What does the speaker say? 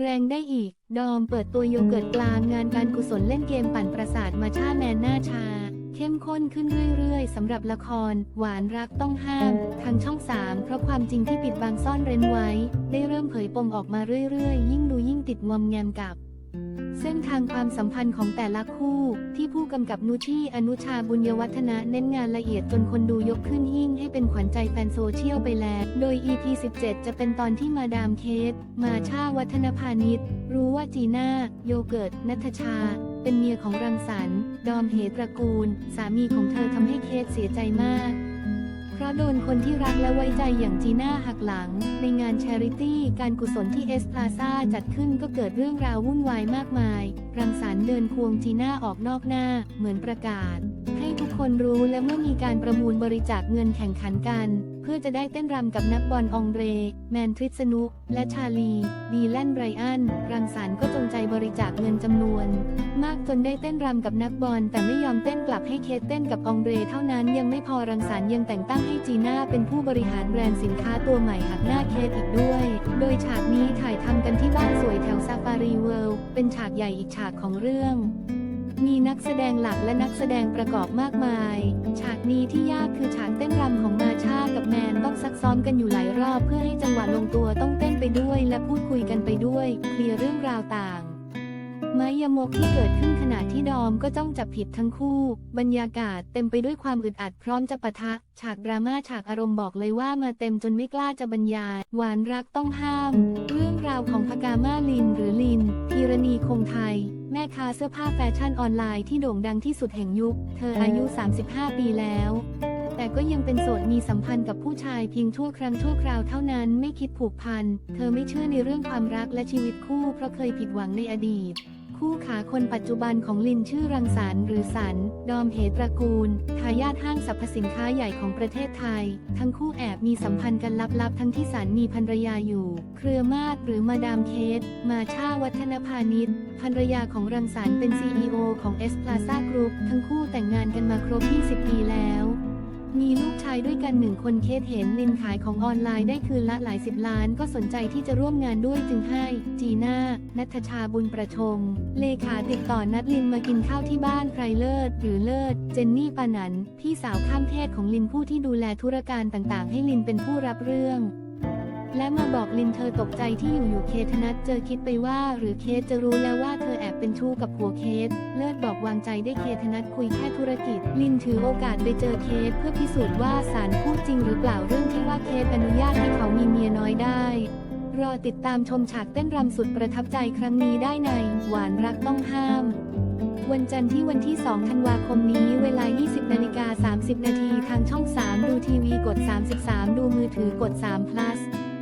แรงได้อีก ดอมเปิดตัวโยเกิร์ตกลางงานการกุศลเล่นเกมปั่นประสาทมาชาแมนหน้าชา เข้มข้นขึ้นเรื่อยๆสำหรับละคร หวานรักต้องห้าม ทางช่อง 3 เพราะความจริงที่ปิดบังซ่อนเร้นไว้ ได้เริ่มเผยปมออกมาเรื่อยๆ ยิ่งดูยิ่งติดงอมแงมกับ เส้นทางความสัมพันธ์ของแต่ละคู่ ที่ผู้กำกับนุชี่อนุชาบุญยวัฒนะเน้นงานละเอียดจนคนดูยกขึ้นหิ่ง เป็นขวัญใจแฟนโซเชียลไปแล้ว โดย EP 17 จะเป็นตอนที่มาดามเคส มาชาวัฒนพาณิชย์รู้ว่าจีน่า โยเกิร์ต นัทชา เป็นเมียของรังสรรค์ ดอมเหตระกูล สามีของเธอทำให้เคสเสียใจมาก เพราะโดนคนที่รักและไว้ใจอย่างจีน่าหักหลัง ในงานแชริตี้การกุศลที่เอสพลาซาจัดขึ้นก็เกิดเรื่องราววุ่นวายมากมาย รังสรรค์เดินควงจีน่าออกนอกหน้า เหมือนประกาศ ทุกคนรู้และเมื่อมีการประมูลบริจาคเงินแข่งขันกัน เพื่อจะได้เต้นรำกับนักบอลองเร แมนทริสนุกและชาลี ดีแลนไบรอัน รังสรรค์ก็จงใจบริจาคเงินจำนวน มากจนได้เต้นรำกับนักบอลแต่ไม่ยอมเต้นกลับให้เคสเต้นกับองเรเท่านั้นยังไม่พอรังสรรค์ยังแต่งตั้งให้จีน่าเป็นผู้บริหารแบรนด์สินค้าตัวใหม่หักหน้าเคสอีกด้วย โดยฉากนี้ถ่ายทำกันที่บ้านสวยแถวซาฟารีเวิลด์เป็นฉากใหญ่อีกฉากของเรื่อง มีนักแสดงหลักและนักแสดงประกอบมากมาย ฉากนี้ที่ยากคือฉากเต้นรำของมาชากับแมนต้องซักซ้อมกันอยู่หลายรอบเพื่อให้จังหวะลงตัวต้องเต้นไปด้วย และพูดคุยกันไปด้วยเคลียร์เรื่องราวต่างม้ยมกที่เกิดขึ้นขณะที่ดอมก็จ้องจับผิดทั้งคู่ บรรยากาศเต็มไปด้วยความอึดอัดพร้อมจะปะทะ ฉากดราม่าฉากอารมณ์บอกเลยว่ามาเต็มจนไม่กล้าจะบรรยาย หวานรักต้องห้าม เรื่องราวของพกามาลินหรือลินพีรณีคงไทย แม่ค้าเสื้อผ้าแฟชั่นออนไลน์ที่โด่งดังที่สุดแห่งยุค เธออายุ 35 ปีแล้ว แต่ก็ยังเป็นโสดมีสัมพันธ์กับผู้ชายเพียงชั่วครั้งชั่วคราวเท่านั้นไม่คิดผูกพัน เธอไม่เชื่อในเรื่องความรักและชีวิตคู่เพราะเคยผิดหวังในอดีต คู่ขาคนปัจจุบันของลินชื่อรังสรรหรือสัน ดอมเหตระกูล ทายาทห้างสรรพสินค้าใหญ่ของประเทศไทย ทั้งคู่แอบมีสัมพันธ์กันลับๆ ทั้งที่สันมีภรรยาอยู่ เครือมาศหรือมาดามเคส มาชาวัฒนพาณิชย์ภรรยาของรังสรรเป็น CEO ของเอสพลาซากรุ๊ปทั้งคู่แต่งงานกันมาครบ 20 ปีแล้ว มีลูกชายด้วยกันหนึ่งคนเคสเห็นลินขายของออนไลน์ได้คืนละหลายสิบล้านก็สนใจที่จะร่วมงานด้วยจึงให้ จีน่า นัทชาบุญประชม เลขาติดต่อนัดลินมากินข้าวที่บ้านใครเลิศ หรือเลิศ เจนนี่ปานัน พี่สาวข้ามเพศของลินผู้ที่ดูแลธุรการต่างๆ ให้ลินเป็นผู้รับเรื่อง และมาบอกลินเธอตกใจที่อยู่ๆเคธนัทเจอคิดไปว่า หรือเคสจะรู้แล้วว่าเธอแอบเป็นชู้กับผัวเคส เลิศบอกวางใจได้เคธนัทคุยแค่ธุรกิจ ลินถือโอกาสไปเจอเคสเพื่อพิสูจน์ว่าสารพูดจริงหรือเปล่าเรื่องที่ว่าเคสอนุญาตให้เขามีเมียน้อยได้รอติดตามชมฉากเต้นรำสุดประทับใจครั้งนี้ได้ใน หวานรักต้องห้าม วันจันทร์ที่วันที่ 2 ธันวาคมนี้ เวลา 20 นาฬิกา 30 นาที ทางช่อง 3 ดูทีวีกด 33 ดูมือถือกด3 plus